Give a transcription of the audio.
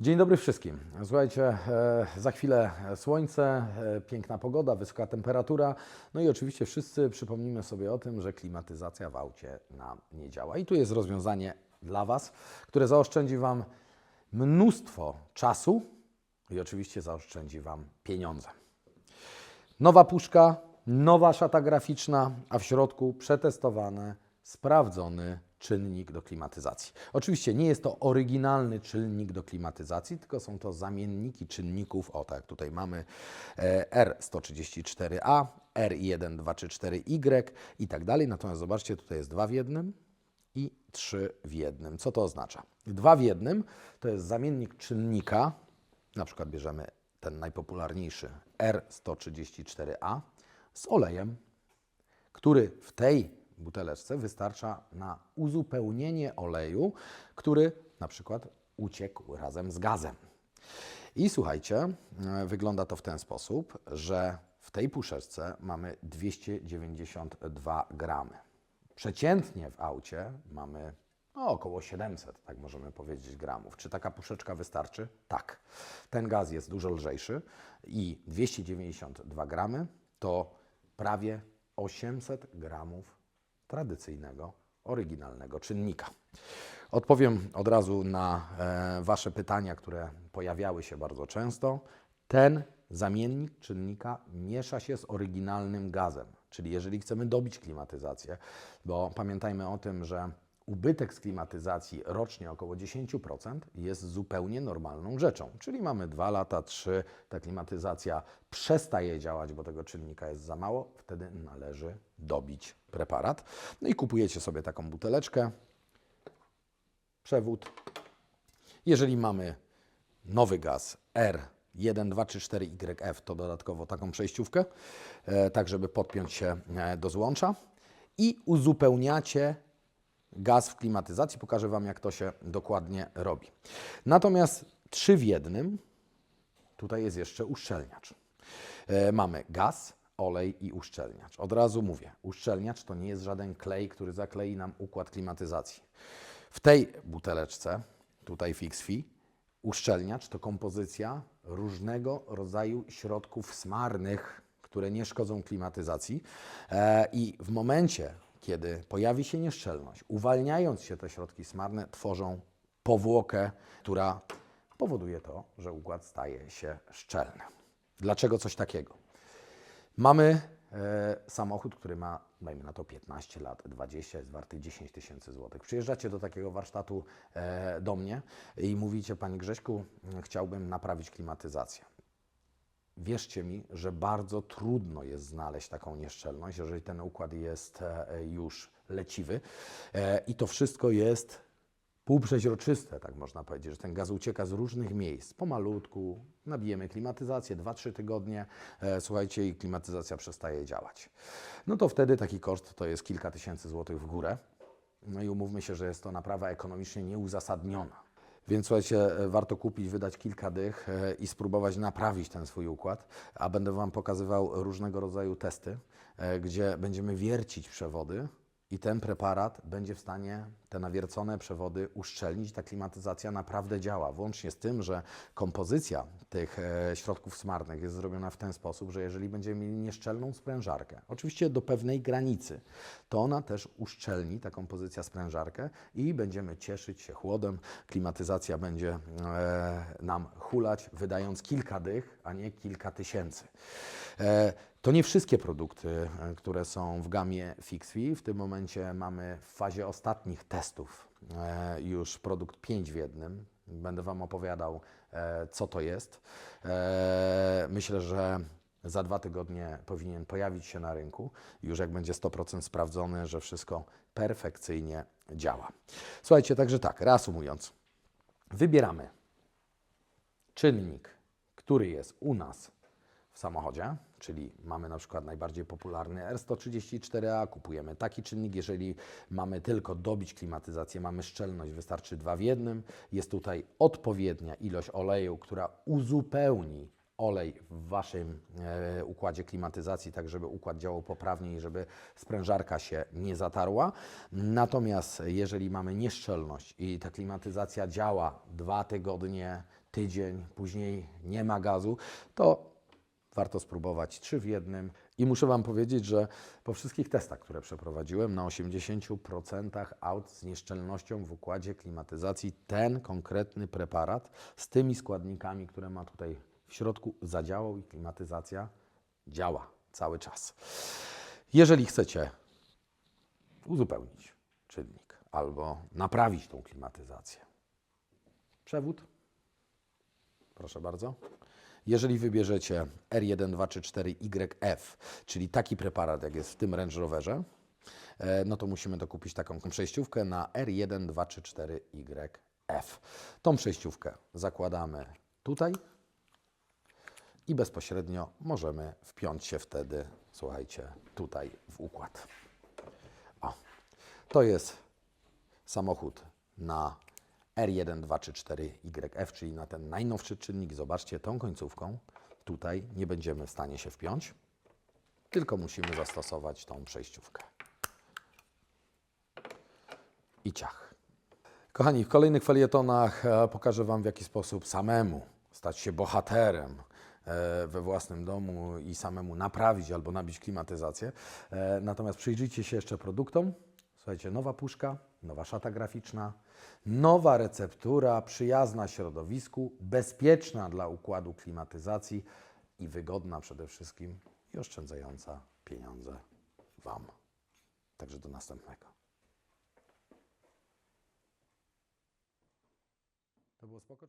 Dzień dobry wszystkim. Słuchajcie, e, za chwilę słońce, e, piękna pogoda, wysoka temperatura. No i oczywiście wszyscy przypomnimy sobie o tym, że klimatyzacja w aucie nam nie działa. I tu jest rozwiązanie dla Was, które zaoszczędzi Wam mnóstwo czasu i oczywiście zaoszczędzi Wam pieniądze. Nowa puszka, nowa szata graficzna, a w środku przetestowany, sprawdzony czynnik do klimatyzacji. Oczywiście nie jest to oryginalny czynnik do klimatyzacji, tylko są to zamienniki czynników, o tak tutaj mamy e, R134A, R1234Y i tak dalej. Natomiast zobaczcie, tutaj jest dwa w jednym i trzy w jednym. Co to oznacza? Dwa w jednym to jest zamiennik czynnika, na przykład bierzemy ten najpopularniejszy R134A z olejem, który w tej buteleczce wystarcza na uzupełnienie oleju, który na przykład uciekł razem z gazem. I słuchajcie, e, wygląda to w ten sposób, że w tej puszeczce mamy 292 gramy. Przeciętnie w aucie mamy no, około 700, tak możemy powiedzieć, gramów. Czy taka puszeczka wystarczy? Tak. Ten gaz jest dużo lżejszy i 292 gramy to prawie 800 gramów tradycyjnego, oryginalnego czynnika. Odpowiem od razu na e, Wasze pytania, które pojawiały się bardzo często. Ten zamiennik czynnika miesza się z oryginalnym gazem, czyli jeżeli chcemy dobić klimatyzację, bo pamiętajmy o tym, że ubytek z klimatyzacji rocznie około 10% jest zupełnie normalną rzeczą. Czyli mamy 2 lata, 3, ta klimatyzacja przestaje działać, bo tego czynnika jest za mało, wtedy należy dobić preparat. No i kupujecie sobie taką buteleczkę, przewód. Jeżeli mamy nowy gaz R 1, 2, 3, 4 YF, to dodatkowo taką przejściówkę, e, tak żeby podpiąć się e, do złącza i uzupełniacie gaz w klimatyzacji. Pokażę Wam, jak to się dokładnie robi. Natomiast trzy w jednym, tutaj jest jeszcze uszczelniacz. E, mamy gaz, olej i uszczelniacz. Od razu mówię, uszczelniacz to nie jest żaden klej, który zaklei nam układ klimatyzacji. W tej buteleczce, tutaj FixFi, uszczelniacz to kompozycja różnego rodzaju środków smarnych, które nie szkodzą klimatyzacji. E, I w momencie, kiedy pojawi się nieszczelność, uwalniając się te środki smarne, tworzą powłokę, która powoduje to, że układ staje się szczelny. Dlaczego coś takiego? Mamy e, samochód, który ma, dajmy na to 15 lat, 20, jest warty 10 tysięcy złotych. Przyjeżdżacie do takiego warsztatu e, do mnie i mówicie, Panie Grześku, chciałbym naprawić klimatyzację. Wierzcie mi, że bardzo trudno jest znaleźć taką nieszczelność, jeżeli ten układ jest e, już leciwy. E, I to wszystko jest półprzeźroczyste, tak można powiedzieć, że ten gaz ucieka z różnych miejsc. Pomalutku, nabijemy klimatyzację, 2-3 tygodnie, e, słuchajcie, i klimatyzacja przestaje działać. No to wtedy taki koszt to jest kilka tysięcy złotych w górę. No i umówmy się, że jest to naprawa ekonomicznie nieuzasadniona. Więc słuchajcie, e, warto kupić, wydać kilka dych e, i spróbować naprawić ten swój układ, a będę Wam pokazywał różnego rodzaju testy, e, gdzie będziemy wiercić przewody i ten preparat będzie w stanie te nawiercone przewody uszczelnić. Ta klimatyzacja naprawdę działa, włącznie z tym, że kompozycja tych e, środków smarnych jest zrobiona w ten sposób, że jeżeli będziemy mieli nieszczelną sprężarkę, oczywiście do pewnej granicy, to ona też uszczelni, ta kompozycja sprężarkę i będziemy cieszyć się chłodem. Klimatyzacja będzie e, nam hulać, wydając kilka dych, a nie kilka tysięcy. E, to nie wszystkie produkty, e, które są w gamie FixFi. W tym momencie mamy w fazie ostatnich testów e, już produkt 5 w jednym. Będę Wam opowiadał, co to jest. Myślę, że za dwa tygodnie powinien pojawić się na rynku, już jak będzie 100% sprawdzony, że wszystko perfekcyjnie działa. Słuchajcie, także tak, reasumując, wybieramy czynnik, który jest u nas w samochodzie, czyli mamy na przykład najbardziej popularny R134A, kupujemy taki czynnik, jeżeli mamy tylko dobić klimatyzację, mamy szczelność, wystarczy dwa w jednym. Jest tutaj odpowiednia ilość oleju, która uzupełni olej w Waszym e, układzie klimatyzacji, tak żeby układ działał poprawnie i żeby sprężarka się nie zatarła. Natomiast jeżeli mamy nieszczelność i ta klimatyzacja działa dwa tygodnie, tydzień, później nie ma gazu, to warto spróbować trzy w jednym. I muszę Wam powiedzieć, że po wszystkich testach, które przeprowadziłem, na 80% aut z nieszczelnością w układzie klimatyzacji ten konkretny preparat z tymi składnikami, które ma tutaj w środku, zadziałał i klimatyzacja działa cały czas. Jeżeli chcecie uzupełnić czynnik albo naprawić tą klimatyzację, przewód Proszę bardzo. Jeżeli wybierzecie R1234YF, czyli taki preparat, jak jest w tym Range Roverze, e, no to musimy dokupić taką przejściówkę na R1234YF. Tą przejściówkę zakładamy tutaj i bezpośrednio możemy wpiąć się wtedy, słuchajcie, tutaj w układ. O, to jest samochód na R1234YF, czyli na ten najnowszy czynnik. Zobaczcie, tą końcówką tutaj nie będziemy w stanie się wpiąć, tylko musimy zastosować tą przejściówkę. I ciach. Kochani, w kolejnych felietonach e, pokażę Wam, w jaki sposób samemu stać się bohaterem e, we własnym domu i samemu naprawić albo nabić klimatyzację. E, Natomiast przyjrzyjcie się jeszcze produktom. Słuchajcie, nowa puszka, nowa szata graficzna, nowa receptura, przyjazna środowisku, bezpieczna dla układu klimatyzacji i wygodna przede wszystkim i oszczędzająca pieniądze Wam. Także do następnego. To było spoko?